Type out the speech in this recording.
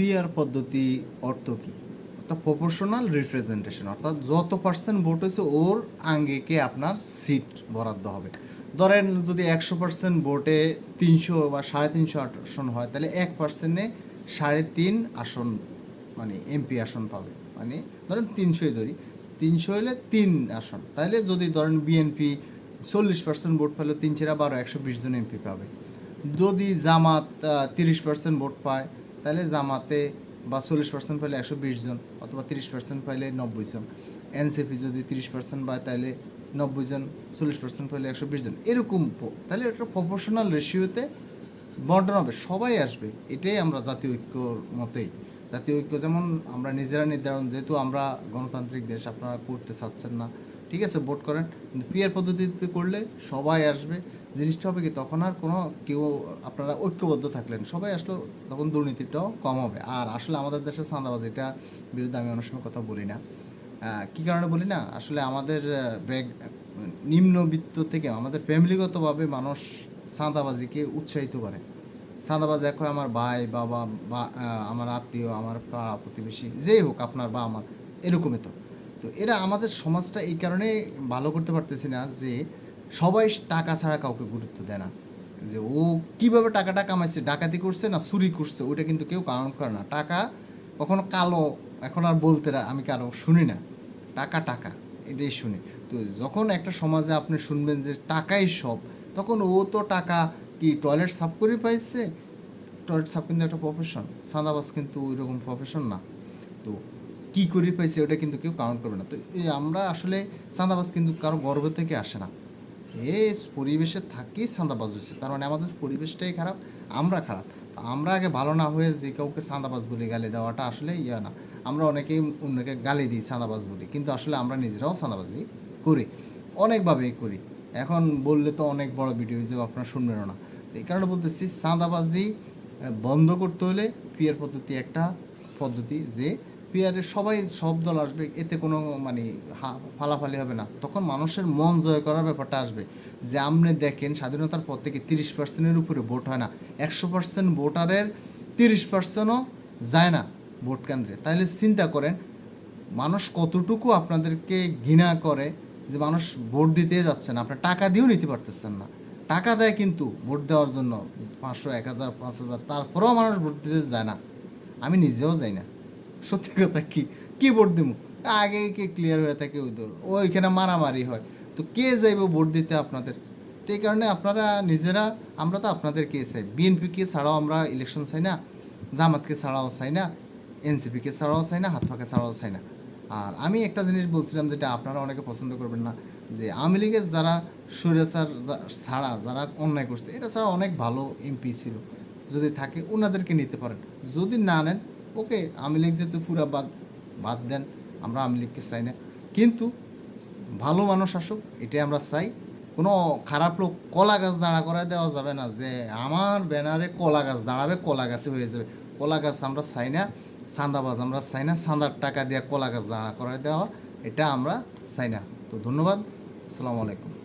PR পদ্ধতি অর্থ কি? অর্থাৎ প্রপোর্শনাল রিপ্রেজেন্টেশন অর্থাৎ যত পার্সেন্ট ভোট হয়েছে, ওর আঙ্গেকে আপনার সিট বরাদ্দ হবে। ধরেন যদি একশো পার্সেন্ট ভোটে তিনশো বা সাড়ে তিনশো আসন হয়, তাহলে এক পার্সেন্টে সাড়ে তিন আসন মানে এমপি আসন পাবে। মানে ধরেন তিনশোই ধরি, তিনশো হলে তিন আসন। তাহলে যদি ধরেন বিএনপি চল্লিশ পার্সেন্ট ভোট পেলে, তিন চেরা বারো, একশো বিশ জন এমপি পাবে। যদি জামাত তিরিশ পার্সেন্ট ভোট পায় তাহলে জামাতে বা চল্লিশ পার্সেন্ট পাইলে একশো বিশ জন অথবা তিরিশ পার্সেন্ট পাইলে নব্বই জন। এনসিপি যদি তিরিশ পার্সেন্ট পায়, তাহলে নব্বই জন, চল্লিশ পার্সেন্ট পাইলে একশো বিশ জন। এরকম তাহলে একটা প্রফেশনাল রেশিওতে বন্টন হবে, সবাই আসবে। এটাই আমরা জাতীয় ঐক্যর মতেই। জাতীয় ঐক্য যেমন আমরা নিজেরা নির্ধারণ, যেহেতু আমরা গণতান্ত্রিক দেশ, আপনারা করতে চাচ্ছেন না। ঠিক আছে, ভোট করেন। কিন্তু পিয়ার পদ্ধতিতে করলে সবাই আসবে। জিনিসটা হবে কি, তখন আর কোনো কেউ, আপনারা ঐক্যবদ্ধ থাকলেন। সবাই আসলো, তখন দুর্নীতিটাও কম হবে। আর আসলে আমাদের দেশে চাঁদাবাজ, এটা বিরুদ্ধে আমি অনেক সময় কথা বলি না। কি কারণে বলি না? আসলে আমাদের ব্যাগ, নিম্নবিত্ত থেকে আমাদের ফ্যামিলিগতভাবে মানুষ চাঁদাবাজিকে উৎসাহিত করে। চাঁদাবাজ হয় আমার ভাই, বাবা, বা আমার আত্মীয়, আমার পাড়া প্রতিবেশী, যেই হোক আপনার বা আমার, এরকমই তো। তো এরা আমাদের সমাজটা এই কারণে ভালো করতে পারতেছি না যে সবাই টাকা ছাড়া কাউকে গুরুত্ব দেয় না। যে ও কীভাবে টাকাটা কামাইছে, ডাকাতি করছে না চুরি করছে, ওইটা কিন্তু কেউ কাউন্ট করে না। টাকা কখনো কালো, এখন আর বলতে আমি কারও শুনি না। টাকা টাকা, এটাই শুনি। তো যখন একটা সমাজে আপনি শুনবেন যে টাকাই সব, তখন ও তো টাকা কি টয়লেট সাফ করে পাইছে? টয়লেট সাফ কিন্তু একটা প্রফেশন সাদাবাস কিন্তু ওই রকম প্রফেশন না। তো কি করে পাইছে ওটা কিন্তু কেউ কাউন্ট করবে না। তো আমরা আসলে চাঁদাবাজ কিন্তু কারও গর্ব থেকে আসে না। এ পরিবেশে থাকি চাঁদাবাজ হচ্ছে তার মানে আমাদের পরিবেশটাই খারাপ আমরা খারাপ। আমরা আগে ভালো না হয়ে যে কাউকে চাঁদাবাজ বলে গালি দেওয়াটা আসলে ইয়া না। আমরা অনেকেই অন্যকে গালি দিই চাঁদাবাজ বলি কিন্তু আসলে আমরা নিজেরাও চাঁদাবাজি করি অনেকভাবেই করি। এখন বললে তো অনেক বড় ভিডিও হিসেবে আপনারা শুনবেনও না। তো এই কারণে বলতেছি চাঁদাবাজি আহ, বন্ধ করতে হলে পিয়ার পদ্ধতি একটা পদ্ধতি যে পিয়ারে সবাই সব দল আসবে, এতে কোনো মানে ফালাফালি হবে না। তখন মানুষের মন জয় করার ব্যাপারটা আসবে। যে আপনি দেখেন, স্বাধীনতার পর থেকে তিরিশ পার্সেন্টের উপরে ভোট হয় না। একশো পার্সেন্ট ভোটারের তিরিশ পার্সেন্টও যায় না ভোট কেন্দ্রে। তাহলে চিন্তা করেন, মানুষ কতটুকু আপনাদেরকে ঘৃণা করে যে মানুষ ভোট দিতে যাচ্ছে না। আপনার টাকা দিয়েও নিতে পারতেছেন না। টাকা দেয় কিন্তু ভোট দেওয়ার জন্য পাঁচশো, এক হাজার, পাঁচ হাজার, তারপরেও মানুষ ভোট দিতে যায় না। আমি নিজেও যাই না। সত্যি কথা কি? কি ভোট দিব আগে কে ক্লিয়ার হয়ে থাকে ওই দল। ওইখানে মারামারি হয়। তো কে যাইব ভোট দিতে আপনাদের? তো এই কারণে আপনারা নিজেরা, আমরা তো আপনাদেরকে চাই? বিএনপিকে ছাড়াও আমরা ইলেকশন চাই না, জামাতকে ছাড়াও চাই না এনসিপিকে ছাড়াও চাই না হাত ফাঁকা ছাড়াও চাই না। আর আমি একটা জিনিস বলছিলাম যেটা আপনারা অনেকে পছন্দ করবেন না, যে আওয়ামী লীগের যারা সুরেসার ছাড়া, যারা অন্যায় করছে এটা ছাড়া অনেক ভালো এমপি ছিল। যদি থাকে ওনাদেরকে নিতে পারেন। যদি না নেন ওকে, আওয়ামী লীগ যেহেতু পুরা বাদ বাদ দেন, আমরা আওয়ামী লীগকে চাই না। কিন্তু ভালো মানুষ আসুক, এটাই আমরা চাই। কোনো খারাপ লোক কলা গাছ দাঁড়া করায় দেওয়া যাবে না যে আমার ব্যানারে কলা গাছ দাঁড়াবে, কলা গাছে হয়ে যাবে। কলা গাছ আমরা চাই না, চাঁদাবাজ আমরা চাই না, চাঁদার টাকা দিয়ে কলা গাছ দাঁড়া করায় দেওয়া, এটা আমরা চাই না। তো ধন্যবাদ, আসসালামু আলাইকুম।